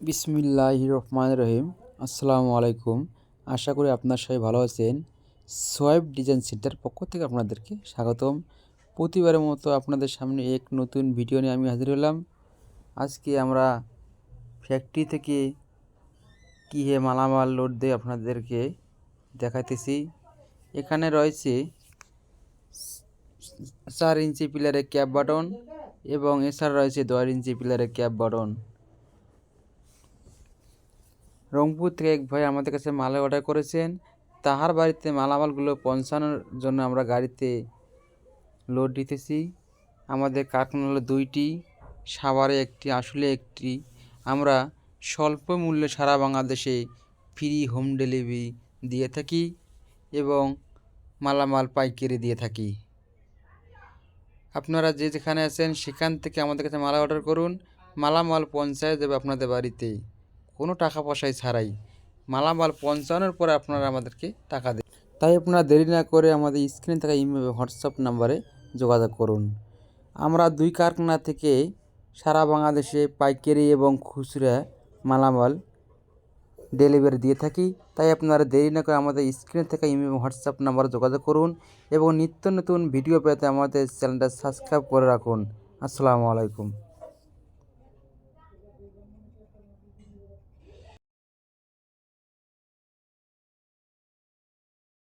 বিসমিল্লাহ রহমান রহিম। আসসালামু আলাইকুম। আশা করি আপনার সবাই ভালো আছেন। সোয়েব ডিজাইন সেন্টার পক্ষ থেকে আপনাদেরকে স্বাগতম। প্রতিবারের মতো আপনাদের সামনে এক নতুন ভিডিও নিয়ে আমি হাজির হলাম। আজকে আমরা ফ্যাক্টরি থেকে কী হে মালামাল লোড দিয়ে আপনাদেরকে দেখাইতেছি। এখানে রয়েছে চার ইঞ্চি পিলারের ক্যাপ বাটন এবং এছাড়া রয়েছে দশ ইঞ্চি পিলারের ক্যাপ বাটন রংপুর থেকে এক ভাই আমাদের কাছে মাল অর্ডার করেছেন। তাহার বাড়িতে মালামালগুলো পৌঁছানোর জন্য আমরা গাড়িতে লোড দিতেছি। আমাদের কারখানা হলো দুইটি, সাভারে একটি, আসলে একটি। আমরা স্বল্প মূল্যে সারা বাংলাদেশে ফ্রি হোম ডেলিভারি দিয়ে থাকি এবং মালামাল পাইকারি দিয়ে থাকি। আপনারা যে যেখানে আছেন, সেখান থেকে আমাদের কাছে মালা অর্ডার করুন। মালামাল পৌঁছায় দেবে আপনাদের বাড়িতে। কোনো টাকা পয়সায় ছাড়াই মালামাল পৌঁছানোর পরে আপনারা আমাদেরকে টাকা দেন। তাই আপনারা দেরি না করে আমাদের স্ক্রিনে থাকা ইমেল হোয়াটসঅ্যাপ নাম্বারে যোগাযোগ করুন। আমরা দুই কারখানা থেকে সারা বাংলাদেশে পাইকারি এবং খুচরা মালামাল ডেলিভারি দিয়ে থাকি। তাই আপনারা দেরি না করে আমাদের স্ক্রিনে থাকা ইমেল হোয়াটসঅ্যাপ নাম্বারে যোগাযোগ করুন এবং নিত্য নতুন ভিডিও পেতে আমাদের চ্যানেলটা সাবস্ক্রাইব করে রাখুন। আসসালামু আলাইকুম।